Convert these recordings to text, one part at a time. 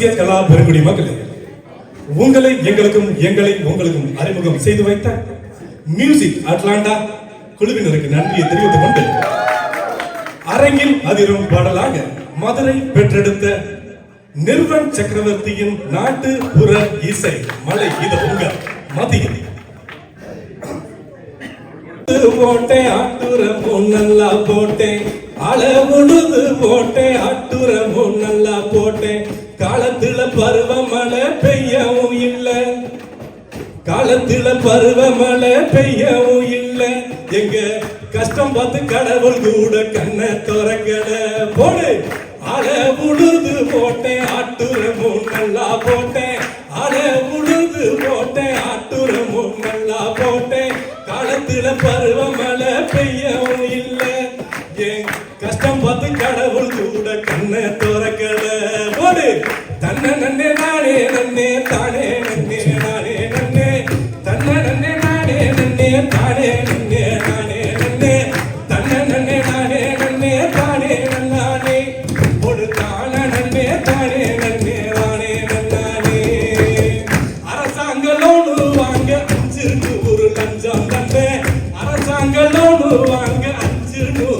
இந்திய கலா பெருங்குடி மக்களே உங்களை எங்களுக்கும் எங்களை உங்களுக்கும் அறிமுகம் செய்து வைத்த மியூசிக் அட்லாண்டா குழுவினருக்கு நன்றியை தெரிவித்துக் கொண்டு அரங்கில் அதிரும் பாடலாக மதுரை பெற்றெடுத்த நிர்வன் சக்கரவர்த்தியின் நாட்டு புற இசை மலை இது உங்க மதியம். போட்டேன் ஆட்டுரமும் பொண்ணல்லா போட்டேன் அளவுழுது போட்டேன் ஆட்டுரமும் பொண்ணல்லா போட்டேன். காலத்துல பருவமழை பெய்யவும் இல்லை. காலத்துல பருவமழை பெய்யவும் இல்லை. எங்க கஷ்டம் பார்த்து கடவுள் கூட கண்ணை திறக்கல. போடு அல உழுது போட்டேன் ஆட்டுரமும் நல்லா போட்டேன். அல உழுது போட்டேன் ஆட்டுரமும் நல்லா போட்டேன். காலத்துல பருவமழை பெய்யவும் இல்லை. என் கஷ்டம் பார்த்து கடவுள் கூட போடு தன்ன நன்னே நானே நன்னே தானே நன்னே நானே நன்னே தன்ன நன்னே நானே நன்னே தானே நன்னே நானே நன்னே தன்ன நன்னே நானே நன்னே தானே நன்னானே. ஒரு தான நன்னே தானே நன்னே நானே நன்னானே. அரசாங்க லோனு வாங்க அஞ்சு நூறு லஞ்சம் தந்தே அரசாங்க லோனு வாங்க அஞ்சு நூறு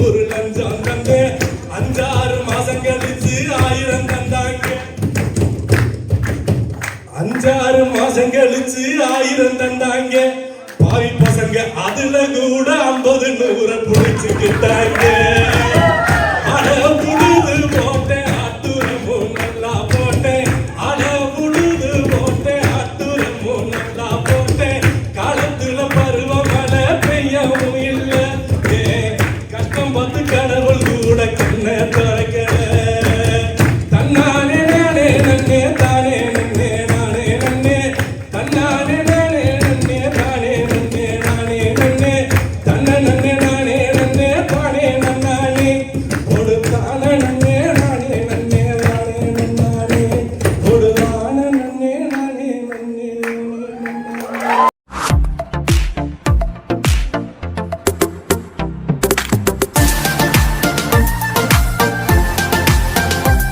அஞ்சாறு மாசம் கழிச்சு ஆயிரம் தந்தாங்க. பாவி பசங்க அதுல கூட ஐம்பது நூற புடிச்சுக்கிட்டாங்க.